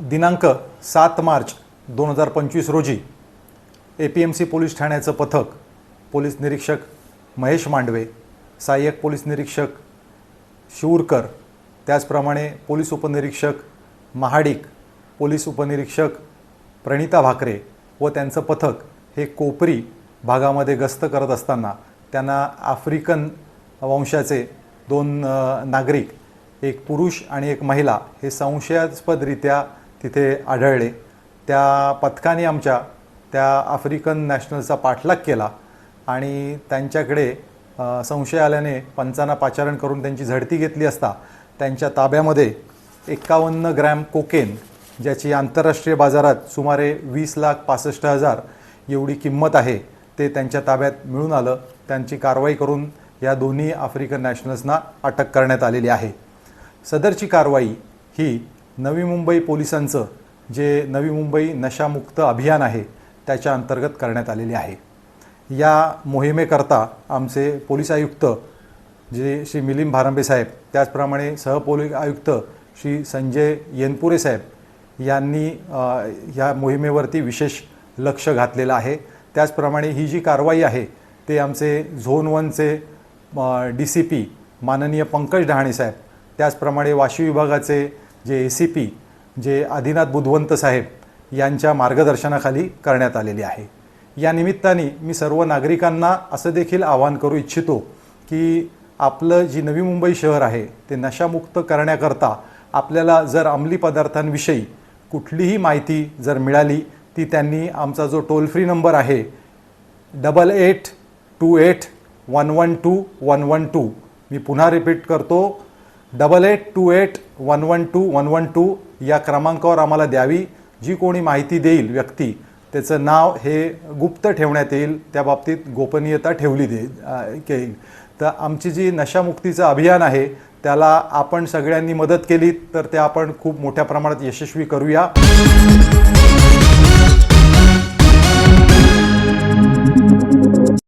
दिनांक सात मार्च दोन हजार पंचवीस रोजी A P M C police ठाण्याचं पथक पोलीस निरीक्षक महेश मांडवे सहाय्यक पोलीस निरीक्षक शिवूरकर त्याचप्रमाणे पोलीस उपनिरीक्षक महाडिक पोलीस उपनिरीक्षक प्रणिता भाकरे व त्यांचं पथक हे कोपरी भागामध्ये गस्त करत असताना त्यांना आफ्रिकन वंशाचे दोन नागरिक एक पुरुष आणि एक महिला हे संशयास्पदरित्या तिथे आढळले. त्या पथकाने आमच्या त्या आफ्रिकन नॅशनलचा पाठलाग केला आणि त्यांच्याकडे संशय आल्याने पंचांना पाचारण करून त्यांची झडती घेतली असता त्यांच्या ताब्यामध्ये एक्कावन्न ग्रॅम कोकेन ज्याची आंतरराष्ट्रीय बाजारात सुमारे वीस लाख पासष्ट हजार एवढी किंमत आहे ते त्यांच्या ताब्यात मिळून आलं. त्यांची कारवाई करून या दोन्ही आफ्रिकन नॅशनल्सना अटक करण्यात आलेली आहे. सदरची कारवाई ही नवी मुंबई पोलिसांचं जे नवी मुंबई नशामुक्त अभियान आहे त्याच्या अंतर्गत करण्यात आलेली आहे. या मोहिमेकरता आमचे पोलीस आयुक्त जे श्री मिलिंद भारंबे साहेब त्याचप्रमाणे सहपोलीस आयुक्त श्री संजय येनपुरे साहेब यांनी या मोहिमेवरती विशेष लक्ष घातलेलं आहे. त्याचप्रमाणे ही जी कारवाई आहे ते आमचे झोन वनचे डी सी पी माननीय पंकज डहाणे साहेब त्याचप्रमाणे वाशी विभागाचे जे ए सी पी जे आदिनाथ बुधवंत साहेब यांच्या मार्गदर्शनाखाली करण्यात आलेली आहे. या निमित्ताने मी सर्व नागरिकांना असं देखील आवाहन करू इच्छितो की आपलं जी नवी मुंबई शहर आहे ते नशामुक्त करण्याकरता आपल्याला जर अंमली पदार्थांविषयी कुठलीही माहिती जर मिळाली ती त्यांनी आमचा जो टोल फ्री नंबर आहे double eight two eight one one two one one two मी पुन्हा रिपीट करतो. Double eight two eight one one two one one two या क्रमांकावर आम्हाला द्यावी. जी कोणी माहिती देईल व्यक्ती त्याचं नाव हे गुप्त ठेवण्यात येईल. त्या बाबतीत गोपनीयता ठेवली दे येईल तर आमची जी नशामुक्तीचं अभियान आहे त्याला आपण सगळ्यांनी मदत केली तर ते आपण खूप मोठ्या प्रमाणात यशस्वी करूया.